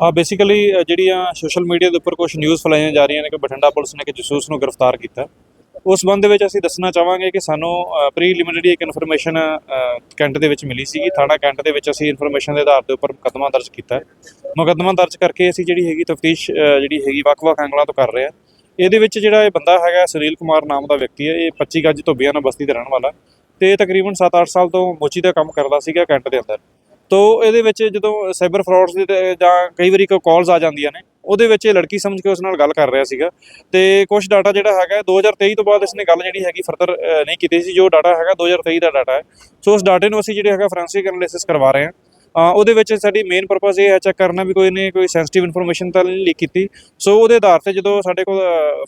ਆ ਬੇਸਿਕਲੀ ਜਿਹੜੀਆਂ social media ਦੇ ਉੱਪਰ ਕੁਝ ਨਿਊਜ਼ ਫੈਲਾਈਆਂ ਜਾ ਰਹੀਆਂ ਨੇ, ਕਿ ਬਠਿੰਡਾ ਪੁਲਿਸ ਨੇ ਕਿ ਜਸੂਸ ਨੂੰ ਗ੍ਰਿਫਤਾਰ ਕੀਤਾ। ਉਸ ਸੰਬੰਧ ਵਿੱਚ ਅਸੀਂ ਦੱਸਣਾ ਚਾਹਾਂਗੇ ਕਿ ਸਾਨੂੰ ਪ੍ਰੀਲਿਮਿਨਰੀ ਇੱਕ ਇਨਫੋਰਮੇਸ਼ਨ ਕੈਂਟ ਦੇ ਵਿੱਚ ਮਿਲੀ ਸੀਗੀ। ਥਾਣਾ ਕੈਂਟ ਦੇ ਵਿੱਚ ਅਸੀਂ ਇਨਫੋਰਮੇਸ਼ਨ ਦੇ ਆਧਾਰ ਦੇ ਉੱਪਰ ਮੁਕੱਦਮਾ ਦਰਜ ਕੀਤਾ। ਮੁਕੱਦਮਾ ਦਰਜ ਕਰਕੇ ਅਸੀਂ ਜਿਹੜੀ ਹੈਗੀ ਤਫਤੀਸ਼ ਜਿਹੜੀ ਹੈਗੀ ਵੱਖ-ਵੱਖ ਐਂਗਲਾਂ ਤੋਂ ਕਰ ਰਹੇ ਹਾਂ। ਇਹਦੇ ਵਿੱਚ ਜਿਹੜਾ ਇਹ ਬੰਦਾ ਹੈਗਾ, ਸੁਨੀਲ ਕੁਮਾਰ ਨਾਮ ਦਾ ਵਿਅਕਤੀ ਹੈ। ਇਹ 25 ਗੱਜ ਤੋਂ ਬਿਆਨਾ ਬਸਤੀ ਦਾ ਰਹਿਣ ਵਾਲਾ। ਤੇ ਇਹ ਤਕਰੀਬਨ 7-8 ਸਾਲ ਤੋਂ ਮੋਚੀ ਦਾ ਕੰਮ ਕਰਦਾ ਸੀਗਾ ਕੈਂਟ ਦੇ ਅੰਦਰ। ਤੋ ਇਹਦੇ ਵਿੱਚ ਜਦੋਂ ਸਾਈਬਰ ਫਰਾਡਸ ਦੇ ਜਾਂ ਕਈ ਵਾਰੀ ਕੋਈ ਕਾਲਸ ਆ ਜਾਂਦੀਆਂ ਨੇ, ਉਹਦੇ ਵਿੱਚ ਇਹ ਲੜਕੀ ਸਮਝ ਕੇ ਉਸ ਨਾਲ ਗੱਲ ਕਰ ਰਿਹਾ ਸੀਗਾ। ਤੇ ਕੁਝ ਡਾਟਾ ਜਿਹੜਾ ਹੈਗਾ 2023 ਤੋਂ ਬਾਅਦ ਇਸਨੇ ਗੱਲ ਜਿਹੜੀ ਹੈਗੀ ਫਰਦਰ ਨਹੀਂ ਕੀਤੀ ਸੀ, ਜੋ ਡਾਟਾ ਹੈਗਾ 2023 ਦਾ ਡਾਟਾ ਹੈ। ਸੋ ਉਸ ਡਾਟੇ ਨੂੰ ਅਸੀਂ ਜਿਹੜੇ ਹੈਗਾ ਫੋਰੈਂਸਿਕ ਐਨਾਲਿਸਿਸ ਕਰਵਾ ਰਹੇ ਹਾਂ। ਉਹਦੇ ਵਿੱਚ ਸਾਡੀ ਮੇਨ ਪਰਪਸ ਇਹ ਹੈ ਚੈੱਕ ਕਰਨਾ ਵੀ ਕੋਈ ਨੇ ਕੋਈ ਸੈਂਸਿਟਿਵ ਇਨਫੋਰਮੇਸ਼ਨ ਤਾਂ ਨਹੀਂ ਲੀਕ ਕੀਤੀ। ਸੋ ਉਹਦੇ ਆਧਾਰ ਤੇ ਜਦੋਂ ਸਾਡੇ ਕੋਲ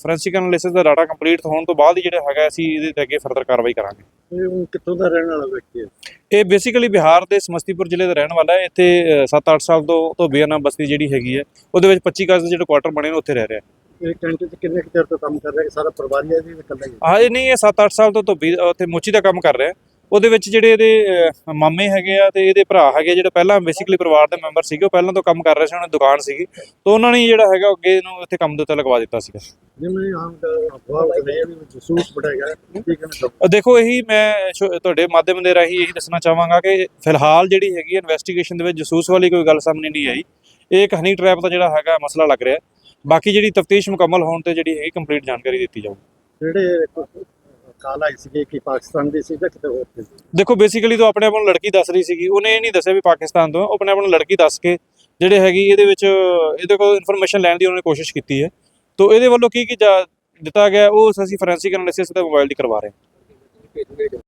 ਫੋਰੈਂਸਿਕ ਐਨਾਲਿਸਿਸ ਦਾ ਡਾਟਾ ਕੰਪਲੀਟ ਹੋਣ ਤੋਂ ਬਾਅਦ ਹੀ ਜਿਹੜਾ ਹੈਗਾ ਅਸੀਂ ਇਹਦੇ ਤੇ ਅੱਗੇ ਫਰਦਰ ਕਾਰਵਾਈ ਕਰਾਂਗੇ। ਇਹ ਉਹ ਕਿੱਥੋਂ ਦਾ ਰਹਿਣ ਵਾਲਾ ਵਿਅਕਤੀ ਹੈ? ਇਹ ਬੇਸਿਕਲੀ ਬਿਹਾਰ ਦੇ ਸਮਸਤੀਪੁਰ ਜ਼ਿਲ੍ਹੇ ਦਾ ਰਹਿਣ ਵਾਲਾ ਹੈ। ਇੱਥੇ 7-8 ਸਾਲ ਤੋਂ ਤੋਂ ਬੇਅਨਾ ਬਸਤੀ ਜਿਹੜੀ ਹੈਗੀ ਹੈ ਉਹਦੇ ਵਿੱਚ 25 ਗਜ਼ ਦੇ ਜਿਹੜੇ ਕੁਆਟਰ ਬਣੇ ਨੇ ਉੱਥੇ ਰਹਿ ਰਿਹਾ। ਇਹ ਕੈਂਟ 'ਚ ਕਿੰਨੇ ਕੁ ਚਿਰ ਤੋਂ ਕੰਮ ਕਰ ਰਿਹਾ? ਹੈ ਸਾਰਾ ਪਰਿਵਾਰ ਹੀ ਹੈ ਜੀ ਇਕੱਲਾ ਹੀ ਹੈ? ਹਾਂ ਇਹ ਨਹੀਂ ਇਹ 7-8 ਸਾਲ ਤੋਂ ਧੋਬੀ ਉੱਥੇ ਮੋਚੀ ਦਾ ਕੰਮ ਕਰ ਰਿਹਾ। ਉਹਦੇ ਵਿੱਚ ਜਿਹੜੇ ਇਹਦੇ ਅਹ, ਮਾਮੇ ਹੈਗੇ ਆ ਤੇ ਇਹਦੇ ਭਰਾ ਹੈਗੇ ਜਿਹੜੇ ਪਹਿਲਾਂ ਬੇਸਿਕਲੀ ਪਰਿਵਾਰ ਦੇ ਮੈਂਬਰ ਸੀਗੇ ਉਹ ਪਹਿਲਾਂ ਤੋਂ ਕੰਮ ਕਰ ਰਹੇ ਸੀ ਉਹਨਾਂ ਦੀ ਦੁਕਾਨ ਸੀਗੀ। ਤਾਂ ਉਹਨਾਂ ਨੇ ਜਿਹੜਾ ਹੈਗਾ ਅੱਗੇ ਇਹਨੂੰ ਇੱਥੇ ਕੰਮ ਦੇ ਉੱਤੇ ਲਗਵਾ ਦਿੱਤਾ ਸੀਗਾ। ਜਿਵੇਂ ਆਮ ਅਫਵਾਹ ਵੀ ਜਸੂਸ ਦੇਖੋ ਇਹੀ ਮੈਂ ਸ਼ੋ- ਤੁਹਾਡੇ ਮਾਧਿਅਮ ਦੇ ਰਾਹੀਂ ਇਹੀ ਦੱਸਣਾ ਚਾਹਾਂਗਾ ਕਿ ਫਿਲਹਾਲ ਜਿਹੜੀ ਹੈਗੀ ਇਨਵੈਸਟੀਗੇਸ਼ਨ ਦੇ ਵਿੱਚ ਜਸੂਸ ਵਾਲੀ ਕੋਈ ਗੱਲ ਸਾਹਮਣੇ ਨਹੀਂ ਆਈ। ਇਹ ਇੱਕ ਹਨੀ ਟ੍ਰੈਪ ਦਾ ਜਿਹੜਾ ਹੈਗਾ ਮਸਲਾ ਲੱਗ ਰਿਹਾ। ਬਾਕੀ ਜਿਹੜੀ ਤਫਤੀਸ਼ ਮੁਕੰਮਲ ਹੋਣ ਤੇ ਜਿਹੜੀ ਹੈਗੀ ਕੰਪਲੀਟ ਜਾਣਕਾਰੀ ਦਿੱਤੀ ਜਾਊ ਜਿਹੜੇ ਕਾਲ ਆਈ ਸੀਗੇ ਕਿ ਪਾਕਿਸਤਾਨ ਦੀ ਸੀ ਜਾਂ ਕਿਤੇ ਹੋਰ ਦੀ ਸੀ? ਦੇਖੋ ਬੇਸਿਕਲੀ ਤਾਂ ਆਪਣੇ ਆਪ ਨੂੰ ਲੜਕੀ ਦੱਸ ਰਹੀ ਸੀਗੀ। ਉਹਨੇ ਇਹ ਨਹੀਂ ਦੱਸਿਆ ਵੀ ਪਾਕਿਸਤਾਨ ਤੋਂ ਹੈ, ਉਹ ਆਪਣੇ ਆਪ ਨੂੰ ਲੜਕੀ ਦੱਸ ਕੇ ਜਿਹੜੇ ਹੈਗੀ ਇਹਦੇ ਵਿੱਚ ਇਹਦੇ ਕੋਲ ਇਨਫੋਰਮੇਸ਼ਨ ਲੈਣ ਦੀ ਉਹਨੇ ਕੋਸ਼ਿਸ਼ ਕੀਤੀ ਹੈ। ਤੋਂ ਇਹਦੇ ਵੱਲੋਂ ਕੀ ਕੀ ਜਾ- ਦਿੱਤਾ ਗਿਆ ਉਹ ਅਸੀਂ ਫੋਰੈਂਸਿਕ ਐਨਾਲਿਸਿਸ ਤੇ ਮੋਬਾਈਲ ਦੀ ਕਰਵਾ ਰਹੇ ਹਾਂ।